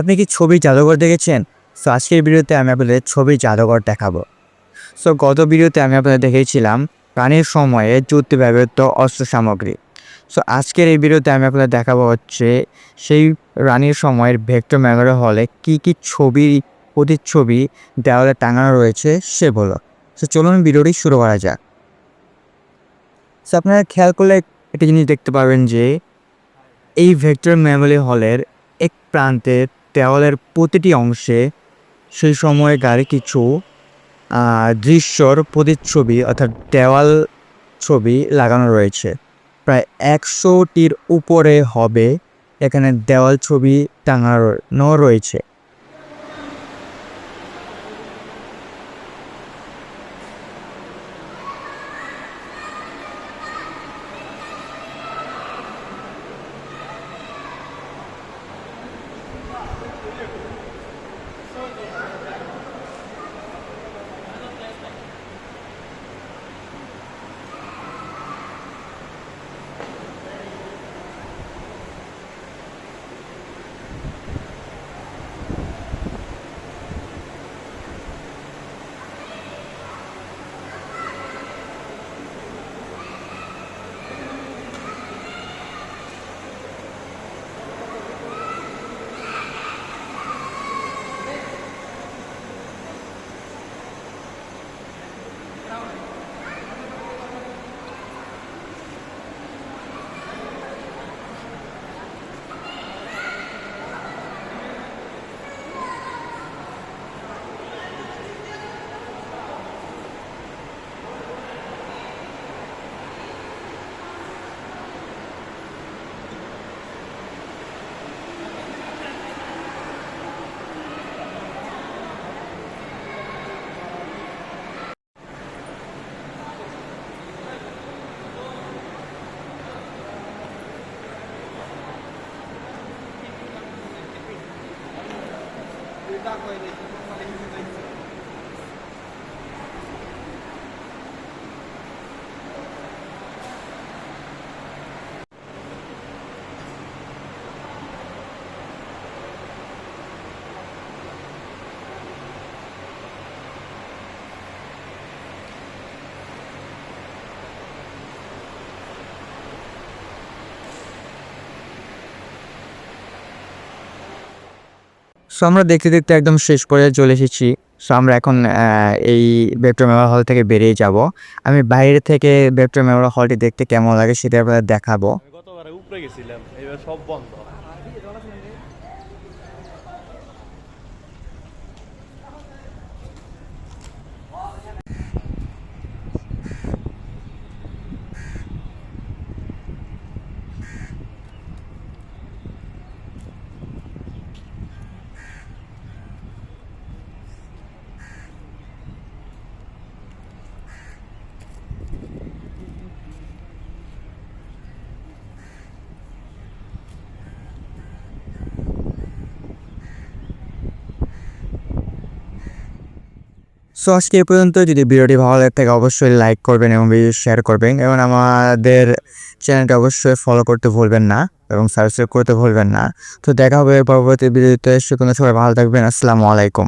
আপনি কি ছবি জাদুঘর দেখেছেন? সো আজকের ভিডিওতে আমি আপনাদের ছবি জাদুঘর দেখাবো। সো গত ভিডিওতে আমি আপনাদের দেখিয়েছিলাম প্রাণীর সময়ে যুদ্ধে ব্যবহৃত অস্ত্র সামগ্রী। সো আজকের এই ভিডিওতে আমি আপনাদের দেখাবো হচ্ছে সেই রানীর সময়ের ভেক্টর মেমোরিয়াল হলে কী কী ছবি, প্রতিচ্ছবি দেওয়ালে টাঙানো রয়েছে সে সেগুলো সো চলুন ভিডিওটি শুরু করা যাক। সো আপনারা খেয়াল করলে একটা জিনিস দেখতে পাবেন যে এই ভেক্টর মেমোরি হলের এক প্রান্তের দেওয়ালের প্রতিটি অংশে সেই সময়কার কিছু দৃশ্যর প্রতিচ্ছবি অর্থাৎ দেওয়াল ছবি লাগানো রয়েছে। প্রায় একশোটির উপরে হবে এখানে দেওয়াল ছবি টাঙানো রয়েছে। Thank you. так, সো আমরা দেখতে দেখতে একদম শেষ করে চলে এসেছি। সো আমরা এখন এই বেপ্টো মেমোরিয়াল হল থেকে বেরিয়ে যাব। আমি বাইরে থেকে বেপ্টো মেমোরিয়াল হলটি দেখতে কেমন লাগে সেটা আপনাদের দেখাবো। গতবার উপরে গেছিলাম, এবার সব বন্ধ। সো আজকে এ পর্যন্ত যদি ভিডিওটি ভালো লাগে থাকে, অবশ্যই লাইক করবেন এবং ভিডিও শেয়ার করবেন এবং আমাদের চ্যানেলটা অবশ্যই ফলো করতে ভুলবেন না এবং সাবস্ক্রাইব করতে ভুলবেন না। তো দেখা হবে পরবর্তী ভিডিওতে। সে কোনো সবাই ভালো থাকবেন। আসসালামু আলাইকুম।